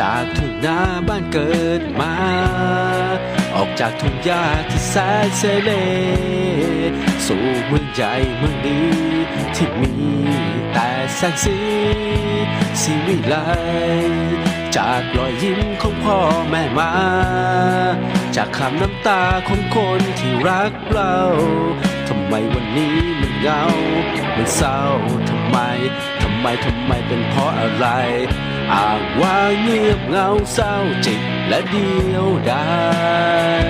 จากทุ่งนาบ้านเกิดมา ออกจากทุ่งหญ้าที่แสนเสเลสู่เมืองใหญ่เมืองนี้ที่มีแต่แสงสีสีวิไลจากรอยยิ้มของพ่อแม่มา จากคำน้ำตาของคนที่รักเราทำไมวันนี้มันเหงา มันเศร้าทำไม ทำไม ทำไมเป็นเพราะอะไร อางว่าเงียบเงาเศร้าจิตและเดียวดาย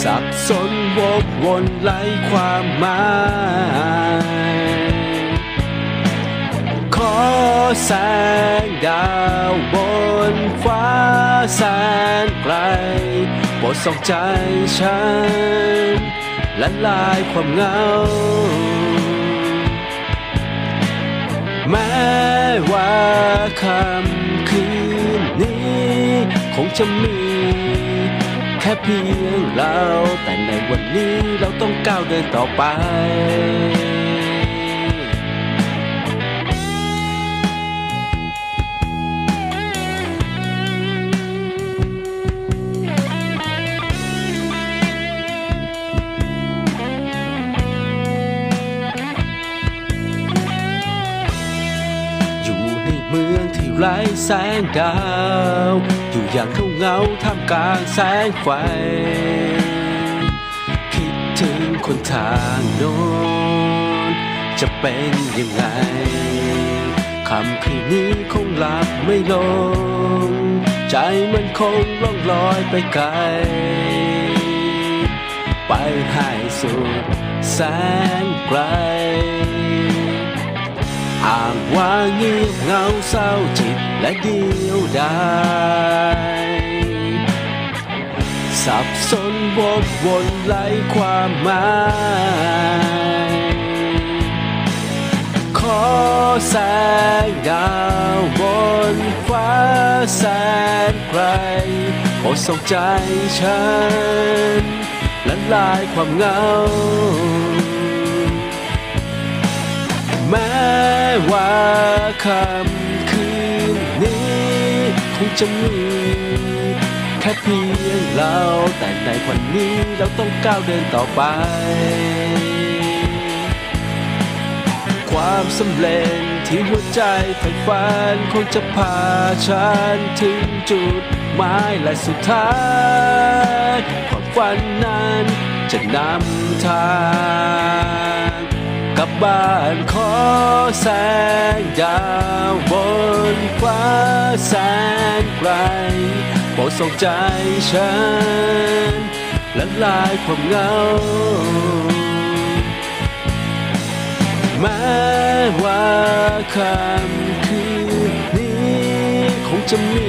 สับสนวกวนไร้ความหมาย ขอแสงดาวบนฟ้าแสนไกลโปรดส่องใจฉันละลายความเหงาแม้ ว่าคำคืนนี้ คงจะมี แค่เพียงเรา แต่ในวันนี้เราต้องก้าวเดินต่อไป ไร้แสงดาว อยู่อย่างเขาเงาท่ามกลางแสงไฟ คิดถึงคนทางโน้นจะเป็นยังไงคำคืนนี้คงหลับไม่ลง ใจมันคงล่องลอยไปไกล ไปให้สุดแสนไกล อ้างว่าเงียบเหงาเศร้าจิตและเดียวดายสับสนวกวนไร้ความหมาย ขอแสงดาวบนฟ้าแสนไกลโปรดส่งใจฉันละลายความเหงา แม้ว่าคำคืนนี้คงจะมีแค่เพียงเราแต่ในวันนี้เราต้องก้าวเดินต่อไป ความสำเร็จที่หัวใจใฝ่ฝันคงจะพาฉันถึงจุดหมายและสุดท้ายความฝันนั้นจะนำทาง บ้านขอแสงดาวบนฟ้าแสนไกลโปรดส่งใจฉันละลายความเหงาแม้ว่าคำคืนนี้คงจะมี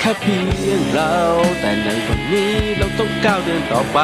แค่เพียงเราแต่ในวันนี้เราต้องก้าวเดินต่อไป